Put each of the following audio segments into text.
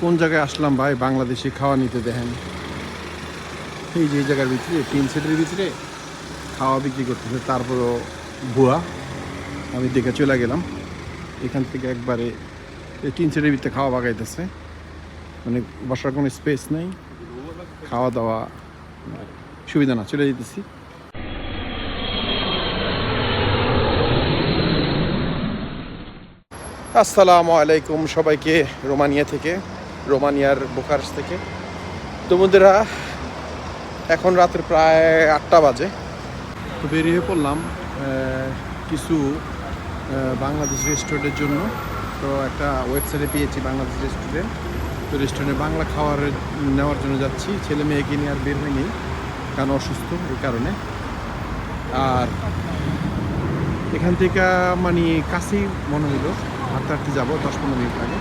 কোন জায়গায় আসলাম ভাই? বাংলাদেশি খাওয়া নিতে দেখেন। এই যে জায়গার ভিতরে তিন সেটের ভিতরে খাওয়া বিক্রি করতেছে। তারপরও ভুয়া। আমি দেখে চলে গেলাম। এখান থেকে একবারে তিন সেটের ভিতরে খাওয়া বাগাইতেছে। মানে বসার কোনো স্পেস নেই। খাওয়া দাওয়া সুবিধা না, চলে যেতেছি। আসসালামু আলাইকুম সবাইকে রোমানিয়া থেকে। রোমানিয়ার বুখারেস্ট থেকে। তো বন্ধুরা, এখন রাতের প্রায় আটটা বাজে। তো বেরিয়ে পড়লাম কিছু বাংলাদেশ রেস্টুরেন্টের জন্য। তো একটা ওয়েবসাইটে পেয়েছি বাংলাদেশ রেস্টুরেন্ট। তো রেস্টুরেন্টে বাংলা খাবার নেওয়ার জন্য যাচ্ছি। ছেলে মেয়েকে নিয়ে আর বের হয়নি, কারণ অসুস্থ এই কারণে। আর এখান থেকে মানে কাছেই মনে হলো হাঁটতে হাঁটতে যাব দশ পনেরো মিনিট লাগে।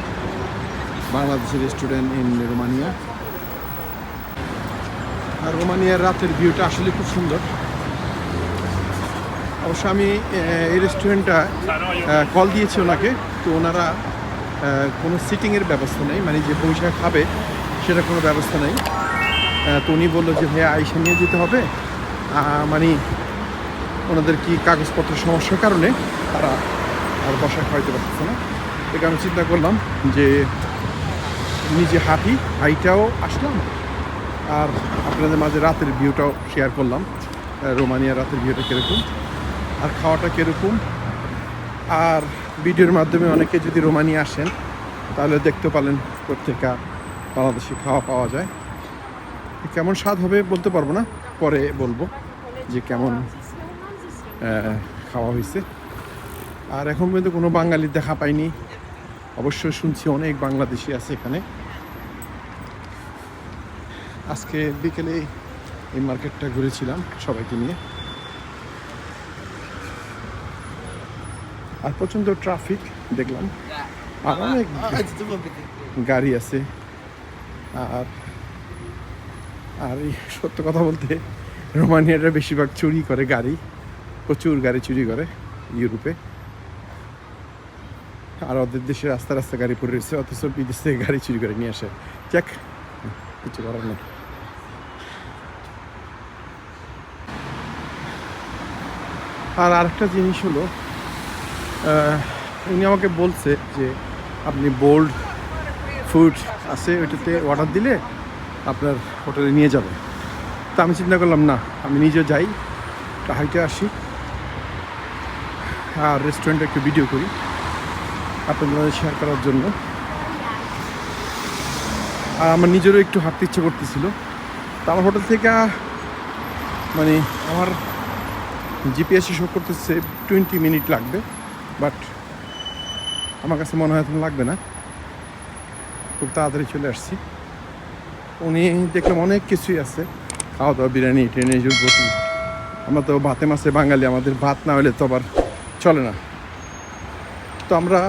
বাংলাদেশের রেস্টুরেন্ট ইন রোমানিয়া। আর রোমানিয়ার রাতের ভিউটা আসলে খুব সুন্দর। অবশ্য আমি এই রেস্টুরেন্টটা কল দিয়েছি ওনাকে। তো ওনারা কোনো সিটিংয়ের ব্যবস্থা নেই মানে যে পয়সা খাবে, সেটা কোনো ব্যবস্থা নেই। তো উনি বলল যে, ভাইয়া, আইসা নিয়ে যেতে হবে। মানে ওনাদের কি কাগজপত্র সমস্যার কারণে তারা আর বসায় খাওয়াইতে পারতেছে না। এই কারণে চিন্তা করলাম যে নিজে হাঁটি হাইটাও আসলাম। আর আপনাদের মাঝে রাতের ভিউটাও শেয়ার করলাম। আহ, রোমানিয়ার রাতের ভিউটা কীরকম আর খাওয়াটা কীরকম। আর ভিডিওর মাধ্যমে অনেকে যদি রোমানিয়া আসেন তাহলে দেখতে পারেন প্রত্যেকা বাংলাদেশি খাওয়া পাওয়া যায়। কেমন স্বাদ হবে বলতে পারব না পরে বলব যে কেমন খাওয়া হয়েছে। আর এখন পর্যন্ত কোনো বাঙালির দেখা পাইনি। অবশ্য শুনছি অনেক বাংলাদেশি আছে এখানে। আজকে বিকেলে এই মার্কেটটা ঘুরেছিলাম সবাইকে নিয়ে। আর প্রচণ্ড ট্রাফিক, দেখলাম। আর অনেক গাড়ি আছে। আর আর এই সত্য কথা বলতে রোমানিয়ারা বেশিরভাগ চুরি করে গাড়ি, প্রচুর গাড়ি চুরি করে ইউরোপে। আর ওদের দেশে রাস্তা রাস্তা গাড়ি পড়ে রয়েছে, অথচ বিদেশ থেকে গাড়ি চুরি করে নিয়ে আসে। চেক কিছু করার নেই। আর আরেকটা জিনিস হলো উনি আমাকে বলছে যে আপনি বোল্ড ফুড আছে ওইটাতে অর্ডার দিলে আপনার হোটেলে নিয়ে যাবে। তা আমি চিন্তা করলাম, না, আমি নিজে যাই, হাইটে আসি আর রেস্টুরেন্টে একটু ভিডিও করি আপনাদের শেয়ার করার জন্য। আমার নিজেরও একটু হাঁটতে ইচ্ছে করতেছিল। তো আমার হোটেল থেকে মানে আমার জিপিএসে শো করতেছে টোয়েন্টি মিনিট লাগবে বাট আমার কাছে মনে হয় লাগবে না। খুব তাড়াতাড়ি চলে আসছি। উনি দেখলাম অনেক কিছুই আছে। খাওয়া দাওয়া বিরিয়ানি ট্রেনে যুগপতি আমরা তো ভাতে মাছে বাঙালি, আমাদের ভাত না হলে তো আবার চলে না। তো আমরা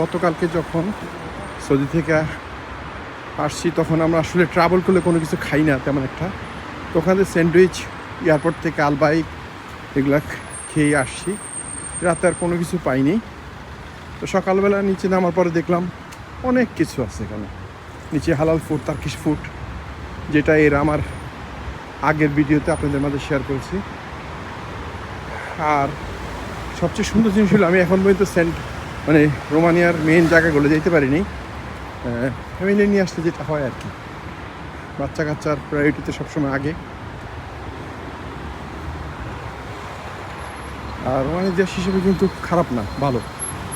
গতকালকে যখন সৌদি থেকে আসছি, তখন আমরা আসলে ট্রাভেল করলে কোনো কিছু খাই না, তেমন একটা। তো ওখানে স্যান্ডউইচ এয়ারপোর্ট থেকে আলবাইক, এগুলা খেয়ে আসছি। রাতে আর কোনো কিছু পাইনি। তো সকালবেলা নিচে নামার পরে দেখলাম অনেক কিছু আছে এখানে। নিচে হালাল ফুড তার্কিশ ফুড যেটা এর আমার আগের ভিডিওতে আপনাদের মাঝে শেয়ার করেছি। আর সবচেয়ে সুন্দর জিনিস হলো, আমি এখন পর্যন্ত সেন্ট মানে রোমানিয়ার মেন জায়গাগুলো যেতে পারিনি। ফ্যামিলি নিয়ে আসলে যেটা হয় আর কি। বাচ্চা কাচ্চার প্রায়োরিটিতে সবসময় আগে। আর রোমানিয়ার দেশ হিসেবে কিন্তু খারাপ না, ভালো।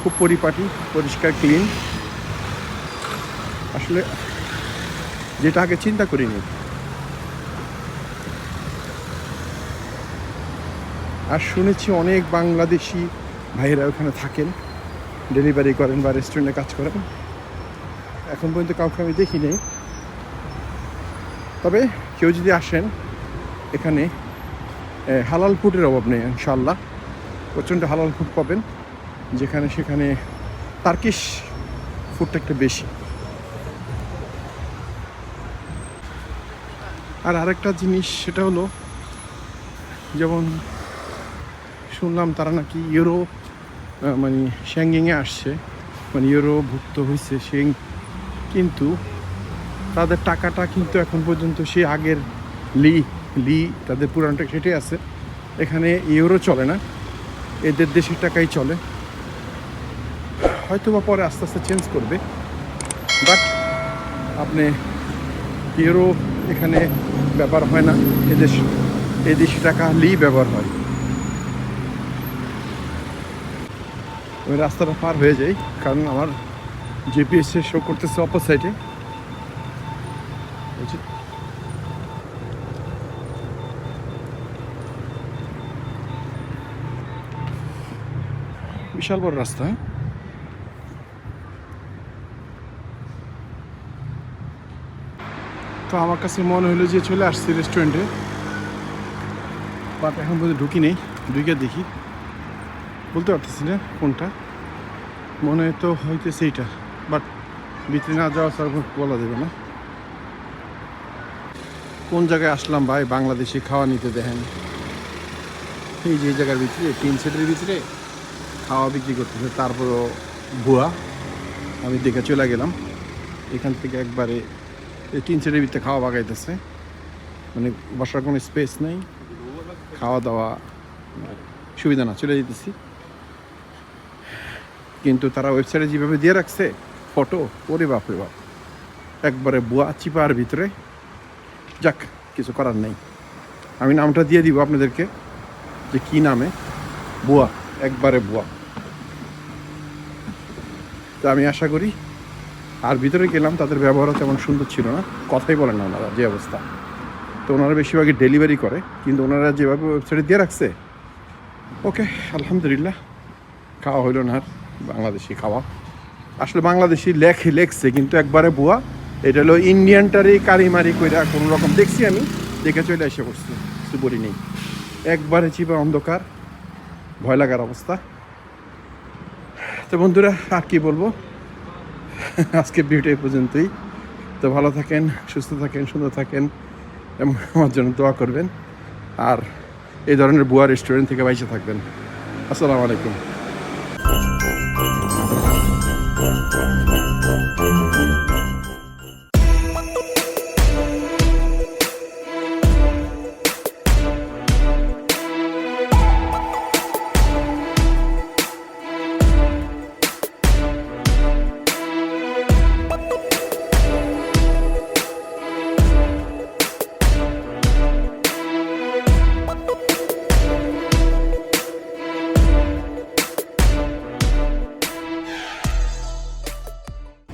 খুব পরিপাটি, পরিষ্কার ক্লিন আসলে যেটা আগে চিন্তা করিনি। আর শুনেছি অনেক বাংলাদেশি ভাইয়েরা ওখানে থাকেন। ডেলিভারি করেন বা রেস্টুরেন্টে কাজ করেন। এখন পর্যন্ত কাউকে আমি দেখিনি তবে কেউ যদি আসেন, এখানে হালাল ফুডের অভাব নেই ইনশাল্লাহ প্রচণ্ড হালাল ফুড পাবেন, যেখানে সেখানে তার্কিশ ফুডটা একটু বেশি। আর আরেকটা জিনিস, সেটা হলো, যেমন শুনলাম তারা নাকি ইউরো মানে শ্যাঙ্গিংয়ে আসছে। মানে ইউরো ভুক্ত হয়েছে সে কিন্তু তাদের টাকাটা কিন্তু এখন পর্যন্ত সেই আগের লি লি, তাদের পুরানটা সেটাই আছে। এখানে ইউরো চলে না, এদের দেশের টাকাই চলে। হয়তো বা পরে আস্তে আস্তে চেঞ্জ করবে বাট আপনি ইউরো এখানে ব্যবহার হয় না, এদেশ, এদেশি টাকা লি ব্যবহার হয়। ওই রাস্তাটা পার হয়ে যাই কারণ আমার জিপিএস শো করতেছে অপর সাইডে বিশাল বড় রাস্তা হ্যাঁ? তো আমার কাছে মনে হলো যে চলে আসছি রেস্টুরেন্টে বাট এখন পর্যন্ত ঢুকি নেই, ঢুকে দেখি। বলতে পারতেছি না কোনটা। মনে হয় তো হইতেছে এইটা। বাট ভিতরে না যাওয়া ছাড়া বলা দেবে না। কোন জায়গায় আসলাম ভাই? বাংলাদেশি খাওয়া নিতে দেখেন। এই যে জায়গার ভিতরে তিন সেটের ভিতরে খাওয়া বিক্রি করতেছে। তারপরও ভুয়া। আমি দেখে চলে গেলাম। এখান থেকে একবারে তিন সেটের ভিতরে খাওয়া বাগাইতেছে। মানে বসার কোনো স্পেস নেই। খাওয়া দাওয়া সুবিধা না, চলে যেতেছি। কিন্তু তারা ওয়েবসাইটে যেভাবে দিয়ে রাখছে ফটো, ওরে বাপ রে বাপ। একবারে বুয়া চিপার ভিতরে। যাক, কিছু করার নেই। আমি নামটা দিয়ে দিব আপনাদেরকে, যে কি নামে। বুয়া, একবারে বুয়া। তো আমি আশা করি, আর ভিতরে গেলাম, তাদের ব্যবহারও তেমন সুন্দর ছিল না। কথাই বলেন না ওনারা, যে অবস্থা। তো ওনারা বেশিরভাগই ডেলিভারি করে, কিন্তু ওনারা যেভাবে ওয়েবসাইটে দিয়ে রাখছে, ওকে, আলহামদুলিল্লাহ, খাওয়া হইল না আর, বাংলাদেশি খাওয়া। আসলে বাংলাদেশি লেখে লেখছে, কিন্তু একবারে বুয়া এটা হলো ইন্ডিয়ানটারই কারিমারি কইরা কোনো রকম দেখছি আমি, দেখে চলে এসে পড়ছি কিছু বলি নেই। একবারে চিপা অন্ধকার, ভয় লাগার অবস্থা। তো বন্ধুরা, আর কি বলব? আজকে ভিডিও এই পর্যন্তই। তো ভালো থাকেন, সুস্থ থাকেন, সুন্দর থাকেন, এবং আমার জন্য দোয়া করবেন। আর এই ধরনের বুয়া রেস্টুরেন্ট থেকে বাইসে থাকবেন। আসসালামু আলাইকুম। Thank you.